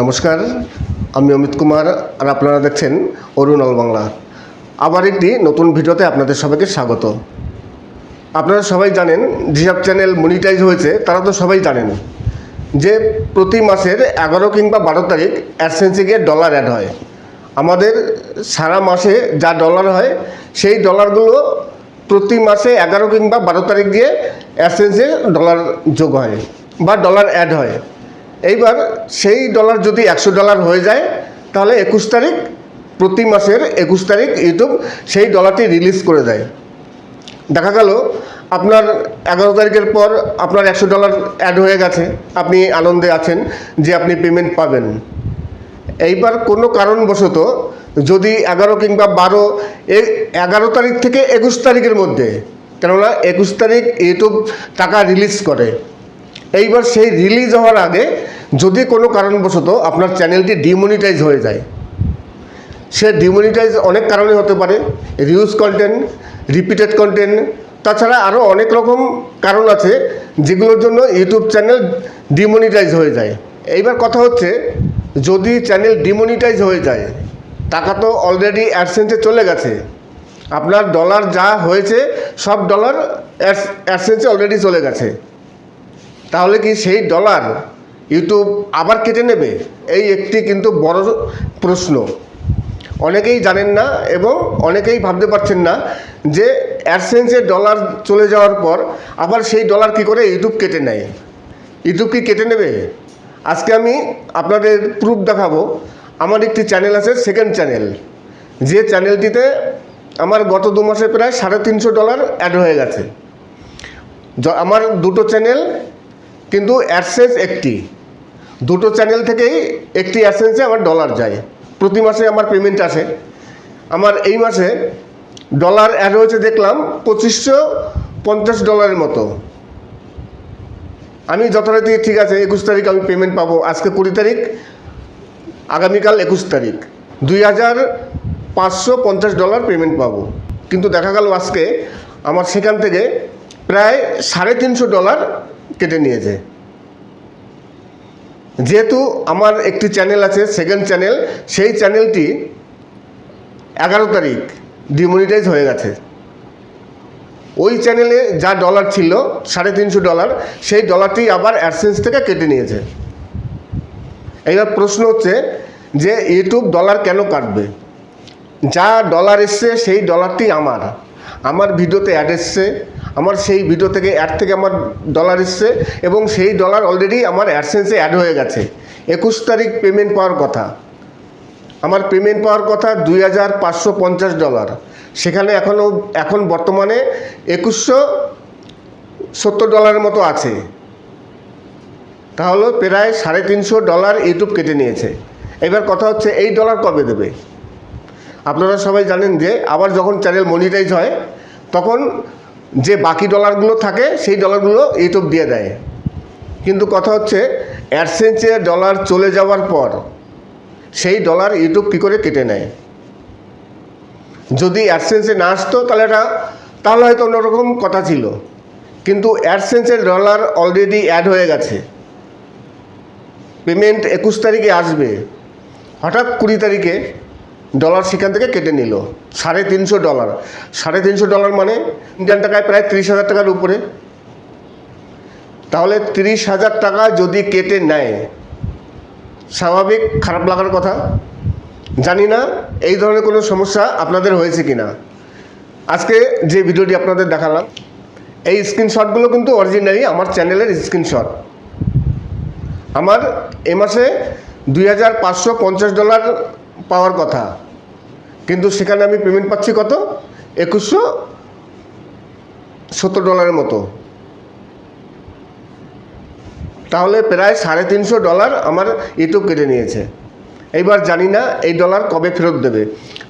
নমস্কার, আমি অমিত কুমার আর আপনারা দেখছেন অরুণাল বাংলা। আবার একটি নতুন ভিডিওতে আপনাদের সবাইকে স্বাগত। আপনারা সবাই জানেন যেসব চ্যানেল মনিটাইজ হয়েছে, তারা তো সবাই জানেন যে প্রতি মাসের এগারো কিংবা বারো তারিখ অ্যাডসেন্সে গিয়ে ডলার অ্যাড হয়। আমাদের সারা মাসে যা ডলার হয়, সেই ডলারগুলো প্রতি মাসে এগারো কিংবা বারো তারিখ দিয়ে অ্যাডসেন্সে ডলার যোগ হয় বা ডলার অ্যাড হয়। এইবার সেই ডলার যদি একশো ডলার হয়ে যায়, তাহলে একুশ তারিখ, প্রতি মাসের একুশ তারিখ ইউটিউব সেই ডলারটি রিলিজ করে দেয়। দেখা গেল, আপনার এগারো তারিখের পর আপনার একশো ডলার অ্যাড হয়ে গেছে। আপনি আনন্দে আছেন যে আপনি পেমেন্ট পাবেন। এইবার কোনো কারণবশত যদি এগারো কিংবা বারো এগারো তারিখ থেকে একুশ তারিখের মধ্যে, কেননা একুশ তারিখ ইউটিউব টাকা রিলিজ করে। এইবার সেই রিলিজ হওয়ার আগে যদি কোনো কারণবশত আপনার চ্যানেলটি ডিমনিটাইজ হয়ে যায়, সে ডিমনিটাইজ অনেক কারণে হতে পারে রিউজ কন্টেন্ট রিপিটেড কন্টেন্ট তাছাড়া আরও অনেক রকম কারণ আছে যেগুলোর জন্য ইউটিউব চ্যানেল ডিমনিটাইজ হয়ে যায়। এইবার কথা হচ্ছে, যদি চ্যানেল ডিমনিটাইজ হয়ে যায়, টাকা তো অলরেডি অ্যাডসেন্সে চলে গেছে, আপনার ডলার যা হয়েছে, সব ডলার অ্যাডসেন্সে অলরেডি চলে গেছে। তাহলে কি সেই ডলার ইউটিউব আবার কেটে নেবে? এই একটি কিন্তু বড় প্রশ্ন। অনেকেই জানেন না এবং অনেকেই ভাবতে পারছেন না যে অ্যাডসেন্সের ডলার চলে যাওয়ার পর আবার সেই ডলার কি করে ইউটিউব কেটে নেয়? ইউটিউব কি কেটে নেবে? আজকে আমি আপনাদের প্রুফ দেখাবো। আমার একটি চ্যানেল আছে সেকেন্ড চ্যানেল যে চ্যানেলটিতে আমার গত দু মাসে প্রায় সাড়ে তিনশো ডলার অ্যাড হয়ে গেছে। আমার দুটো চ্যানেল কিন্তু অ্যাডসেন্স একটি। দুটো চ্যানেল থেকেই একটি অ্যাসেন্সে আমার ডলার যায়। প্রতি মাসে আমার পেমেন্ট আসে। আমার এই মাসে ডলার অ্যাড হয়েছে দেখলাম পঁচিশশো পঞ্চাশ ডলারের মতো। আমি যথারীতি ঠিক আছে, একুশ তারিখ আমি পেমেন্ট পাবো। আজকে কুড়ি তারিখ, আগামীকাল একুশ তারিখ। দুই হাজার পাঁচশো পঞ্চাশ ডলার পেমেন্ট পাবো। কিন্তু দেখা গেল আজকে আমার সেখান থেকে প্রায় সাড়ে তিনশো ডলার কেটে নিয়েছে। যেহেতু আমার একটি চ্যানেল আছে সেকেন্ড চ্যানেল সেই চ্যানেলটি এগারো তারিখ ডিমনিটাইজ হয়ে গেছে। ওই চ্যানেলে যা ডলার ছিল, সাড়ে তিনশো ডলার সেই ডলারটি আবার অ্যাডসেন্স থেকে কেটে নিয়েছে। এইবার প্রশ্ন হচ্ছে যে ইউটিউব ডলার কেন কাটবে? যা ডলার এসছে, সেই ডলারটি আমার। আমার ভিডিওতে অ্যাড এসছে, আমার সেই ভিডিও থেকে অ্যাড থেকে আমার ডলার এসছে এবং সেই ডলার অলরেডি আমার অ্যাডসেন্সে অ্যাড হয়ে গেছে। একুশ তারিখ পেমেন্ট পাওয়ার কথা। আমার পেমেন্ট পাওয়ার কথা দুই হাজার পাঁচশো পঞ্চাশ ডলার সেখানে এখনও, এখন বর্তমানে একুশশো সত্তর ডলারের মতো আছে। তাহলে প্রায় সাড়ে তিনশো ডলার ইউটিউব কেটে নিয়েছে। এবার কথা হচ্ছে এই ডলার কবে দেবে? আপনারা সবাই জানেন যে আবার যখন চ্যানেল মনিটাইজ হয়, তখন যে বাকি ডলারগুলো থাকে, সেই ডলারগুলো ইউটিউব দিয়ে দেয়। কিন্তু কথা হচ্ছে অ্যাডসেন্সে ডলার চলে যাওয়ার পর, সেই ডলার ইউটিউব কী করে কেটে নেয়? যদি অ্যাডসেন্সে না আসতো, তাহলে এটা, তাহলে হয়তো অন্যরকম কথা ছিল। কিন্তু অ্যাডসেন্সের ডলার অলরেডি অ্যাড হয়ে গেছে। পেমেন্ট একুশ তারিখে আসবে। হঠাৎ কুড়ি তারিখে ডলার সেখান থেকে কেটে নিল। সাড়ে তিনশো ডলার। সাড়ে তিনশো ডলার মানে ইন্ডিয়ান টাকায় প্রায় তিরিশ হাজার টাকার উপরে। তাহলে তিরিশ হাজার টাকা যদি কেটে নেয়, স্বাভাবিক খারাপ লাগার কথা। জানি না এই ধরনের কোনো সমস্যা আপনাদের হয়েছে কি না আজকে যে ভিডিওটি আপনাদের দেখালাম, এই স্ক্রিনশটগুলো কিন্তু অরিজিনালি আমার চ্যানেলের স্ক্রিনশট। আমার এ মাসে দুই হাজার পাঁচশো পঞ্চাশ ডলার পাওয়ার কথা। কিন্তু সেখানে আমি পেমেন্ট পাচ্ছি কত? একুশশো সত্তর ডলারের মতো। তাহলে প্রায় সাড়ে তিনশো ডলার আমার ইউটিউব কেটে নিয়েছে। এইবার জানি না এই ডলার কবে ফেরত দেবে।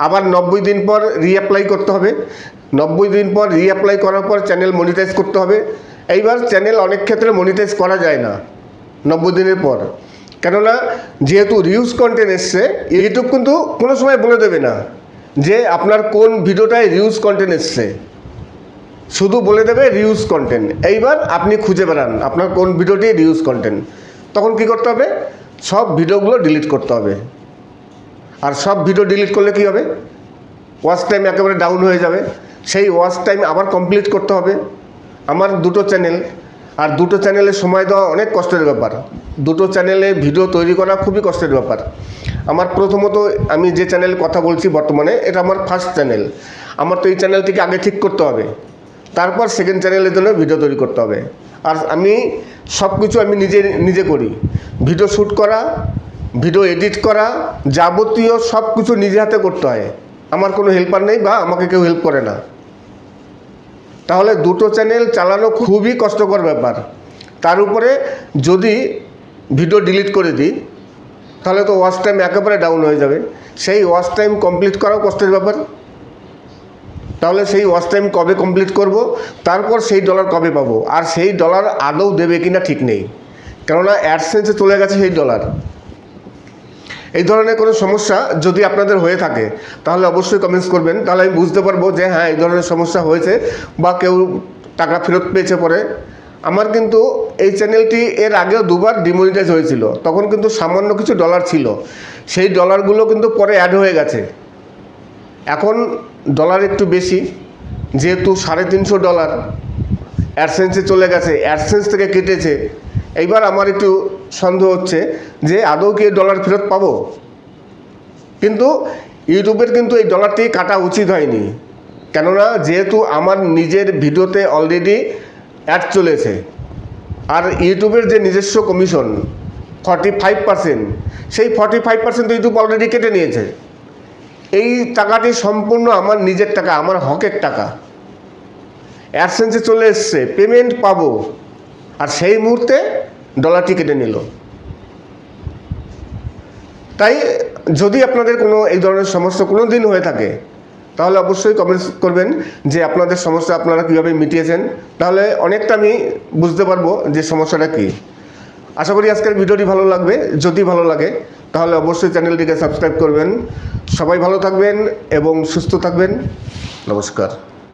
আবার নব্বই দিন পর রিঅ্যাপ্লাই করতে হবে। নব্বই দিন পর রিঅ্যাপ্লাই করার পর চ্যানেল মনিটাইজ করতে হবে। এইবার চ্যানেল অনেক ক্ষেত্রে মনিটাইজ করা যায় না নব্বই দিনের পর। কেননা, যেহেতু রিউজ কন্টেন্ট এসছে ইউটিউব কিন্তু কোনো সময় বলে দেবে না। যে আপনার কোন ভিডিওটায় রিউজ কন্টেন্ট এসছে। শুধু বলে দেবে রিউজ কন্টেন্ট এইবার আপনি খুঁজে বেড়ান আপনার কোন ভিডিওটি রিউজ কন্টেন্ট তখন কি করতে হবে? সব ভিডিওগুলো ডিলিট করতে হবে। আর সব ভিডিও ডিলিট করলে কী হবে? ওয়াচ টাইম একেবারে ডাউন হয়ে যাবে। সেই ওয়াচ টাইম আবার কমপ্লিট করতে হবে। আমার দুটো চ্যানেল আর দুটো চ্যানেলে সময় দেওয়া অনেক কষ্টের ব্যাপার। দুটো চ্যানেলে ভিডিও তৈরি করা খুবই কষ্টের ব্যাপার। আমার প্রথমত আমি যে চ্যানেলে কথা বলছি বর্তমানে, এটা আমার ফার্স্ট চ্যানেল আমার তো এই চ্যানেলটিকে আগে ঠিক করতে হবে। তারপর সেকেন্ড চ্যানেলের জন্য ভিডিও তৈরি করতে হবে। আর আমি সব কিছু আমি নিজে নিজে করি। ভিডিও শ্যুট করা ভিডিও এডিট করা, যাবতীয় সব কিছু নিজে হাতে করতে হয়। আমার কোনো হেল্পার নেই বা আমাকে কেউ হেল্প করে না। তাহলে দুটো চ্যানেল চালানো খুবই কষ্টকর ব্যাপার। তার উপরে যদি ভিডিও ডিলিট করে দিই, তাহলে তো ওয়াচ টাইম একেবারে ডাউন হয়ে যাবে। সেই ওয়াচ টাইম কমপ্লিট করাও কষ্টের ব্যাপার। তাহলে সেই ওয়াচ টাইম কবে কমপ্লিট করব, তারপর সেই ডলার কবে পাবো? আর সেই ডলার আদৌ দেবে কিনা ঠিক নেই। কেননা অ্যাডসেন্সে চলে গেছে সেই ডলার এই ধরনের কোনো সমস্যা যদি আপনাদের হয়ে থাকে, তাহলে অবশ্যই কমেন্টস করবেন। তাহলে আমি বুঝতে পারব যে হ্যাঁ এই ধরনের সমস্যা হয়েছে বা কেউ টাকা ফেরত পেয়েছে পরে। আমার কিন্তু এই চ্যানেলটি এর আগেও দুবার ডিমনিটাইজ হয়েছিল। তখন কিন্তু সামান্য কিছু ডলার ছিল। সেই ডলারগুলো কিন্তু পরে অ্যাড হয়ে গেছে। এখন ডলার একটু বেশি, যেহেতু সাড়ে তিনশো ডলার অ্যাডসেন্সে চলে গেছে। অ্যাডসেন্স থেকে কেটেছে। এইবার আমার একটু সন্দেহ হচ্ছে যে আদৌ কি ডলার ফেরত পাবো? কিন্তু ইউটিউবের কিন্তু এই ডলারটি কাটা উচিত হয়নি। কেননা যেহেতু আমার নিজের ভিডিওতে অলরেডি অ্যাড চলেছে, আর ইউটিউবের যে নিজস্ব কমিশন ফর্টি ফাইভ পার্সেন্ট সেই forty five percent YouTube already কেটে নিয়েছে। এই টাকাটি সম্পূর্ণ আমার নিজের টাকা, আমার হকের টাকা। অ্যাডসেন্সে চলে এসছে পেমেন্ট পাবো। আর সেই মুহূর্তে ডলারটি কেটে নিল। তাই যদি আপনাদের কোনো এই ধরনের সমস্যা কোনো দিন হয়ে থাকে, তাহলে অবশ্যই কমেন্টস করবেন যে আপনাদের সমস্যা আপনারা কীভাবে মিটিয়েছেন। তাহলে অনেকটা আমি বুঝতে পারব যে সমস্যাটা কী। আশা করি আজকের ভিডিওটি ভালো লাগবে। যদি ভালো লাগে, তাহলে অবশ্যই চ্যানেলটিকে সাবস্ক্রাইব করবেন। সবাই ভালো থাকবেন এবং সুস্থ থাকবেন। নমস্কার।